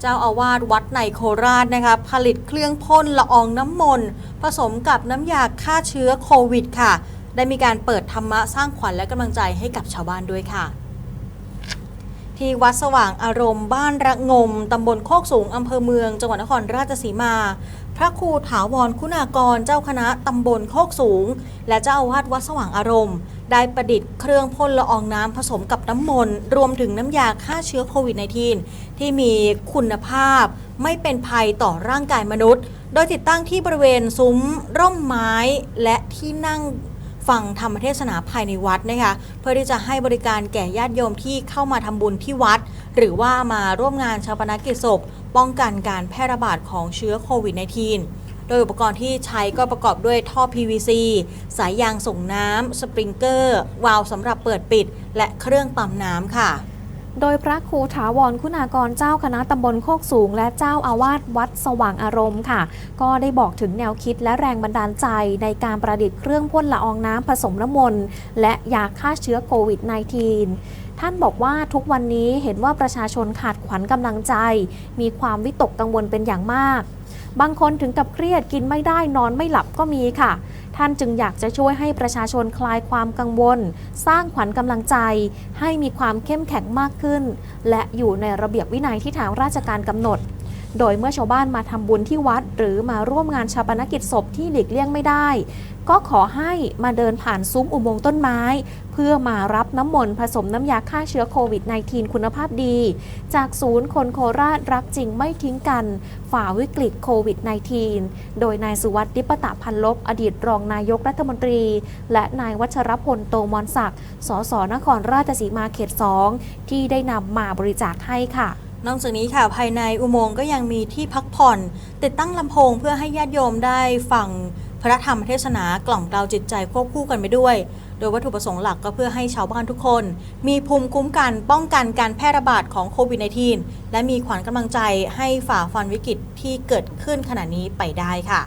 เจ้าอาวาสวัดในโคราชนะคะผลิตเครื่องพ่นละอองน้ำมนต์ผสมกับน้ำยาฆ่าเชื้อโควิดค่ะ ได้มีการเปิดธรรมะสร้างขวัญและกำลังใจให้กับชาวบ้านด้วยค่ะ ที่วัดสว่างอารมณ์บ้านระงมตำบลโคกสูงอำเภอเมือง จังหวัดนครราชสีมา พระครูถาวรคุณากรเจ้าคณะตำบลโคกสูง และเจ้าอาวาสวัดสว่างอารมณ์ ได้ประดิษฐ์เครื่องพ่นละอองน้ำผสมกับน้ำมนต์ รวมถึงน้ำยาฆ่าเชื้อโควิด -19 ที่มีคุณภาพ ไม่เป็นภัยต่อร่างกายมนุษย์ โดยติดตั้งที่บริเวณซุ้ม ร่มไม้ และที่นั่งฟังธรรมเทศนาภายในวัดนะคะเพื่อที่จะให้บริการแก่ญาติโยมที่เข้ามาทำบุญที่วัด หรือว่ามาร่วมงานชาปนกิจศพ ป้องกันการแพร่ระบาดของเชื้อโควิด -19 โดยอุปกรณ์ที่ใช้ก็ประกอบด้วยท่อ PVC สายยางส่งน้ำสปริงเกอร์ วาล์วสำหรับเปิดปิด และเครื่องปั๊มน้ำค่ะ โดยพระครูถาวรคุณากรเจ้าคณะตำบลโคกสูง และเจ้าอาวาสวัดสว่างอารมณ์ค่ะ ก็ได้บอกถึงแนวคิดและแรงบันดาลใจในการประดิษฐ์เครื่องพ่นละอองน้ำผสมน้ำมนต์และยาฆ่าเชื้อโควิด -19 ท่านบอกว่าทุกวันนี้เห็นว่าประชาชนขาดขวัญกำลังใจ มีความวิตกกังวลเป็นอย่างมาก บางคนถึงกับเครียดกินไม่ได้นอนไม่หลับก็มีค่ะท่านจึงอยากจะช่วยให้ประชาชนคลายความกังวล สร้างขวัญกำลังใจ ให้มีความเข้มแข็งมากขึ้น และอยู่ในระเบียบวินัยที่ทางราชการกำหนด โดยเมื่อชาวบ้านมาทำบุญที่วัด หรือมาร่วมงานชาปนกิจศพที่หลีกเลี่ยงไม่ได้ ก็ขอให้มาเดินผ่านซุ้มอุโมงค์ต้นไม้ เพื่อมารับน้ำมนต์ผสมน้ำยาฆ่าเชื้อโควิด -19 คุณภาพดี จากศูนย์คนโคราชรักจริงไม่ทิ้งกัน ฝ่าวิกฤตโควิด -19 โดยนายสุวัสดิ์ดิปตะพันลบอดีตรองนายกรัฐมนตรี และนายวัชรพลโตมอนศักดิ์สสนครราชสีมาเขต 2 ที่ได้นำมาบริจาคให้ค่ะ นอกจากนี้ค่ะภายในอุโมงค์ก็ยังมีที่พักผ่อน ติดตั้งลำโพงเพื่อให้ญาติโยมได้ฟังพระธรรมเทศนากล่อมกล่าวจิตใจควบคู่กันไปด้วย โดยวัตถุประสงค์หลักก็เพื่อให้ชาวบ้านทุกคน มีภูมิคุ้มกันป้องกันการแพร่ระบาดของโควิด -19 และมีขวัญกำลังใจให้ฝ่าฟันวิกฤตที่เกิดขึ้นขณะนี้ไปได้ค่ะ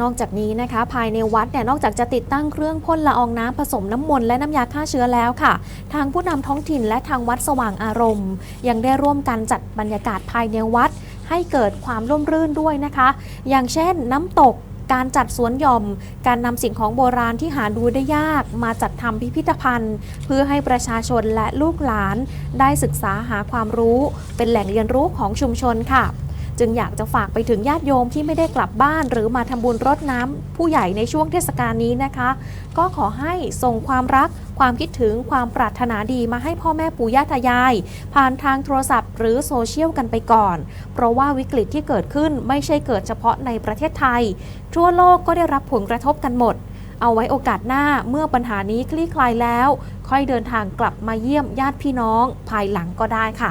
นอกจากนี้นะคะ ภายในวัดเนี่ยนอกจากจะติดตั้งเครื่องพ่นละอองน้ำผสมน้ำมนต์และน้ำยาฆ่าเชื้อแล้วค่ะ ทางผู้นำท้องถิ่นและทางวัดสว่างอารมณ์ ยังได้ร่วมกันจัดบรรยากาศภายในวัด ให้เกิดความร่มรื่นด้วยนะคะ อย่างเช่นน้ำตกการจัดสวนหย่อม การนำสิ่งของโบราณที่หาดูได้ยาก มาจัดทำพิพิธภัณฑ์ เพื่อให้ประชาชนและลูกหลาน ได้ศึกษาหาความรู้ เป็นแหล่งเรียนรู้ของชุมชนค่ะ จึงอยากจะฝากไปถึงญาติโยมที่ไม่ได้กลับบ้าน หรือมาทำบุญรดน้ำผู้ใหญ่ในช่วงเทศกาลนี้นะคะ ก็ขอให้ส่งความรักความคิดถึงความปรารถนาดีมาให้พ่อแม่ปู่ย่าตายาย ผ่านทางโทรศัพท์ หรือโซเชียลกันไปก่อน เพราะว่าวิกฤตที่เกิดขึ้นไม่ใช่เกิดเฉพาะในประเทศไทย ทั่วโลกก็ได้รับผลกระทบกันหมด เอาไว้โอกาสหน้าเมื่อปัญหานี้คลี่คลายแล้ว ค่อยเดินทางกลับมาเยี่ยมญาติพี่น้องภายหลังก็ได้ค่ะ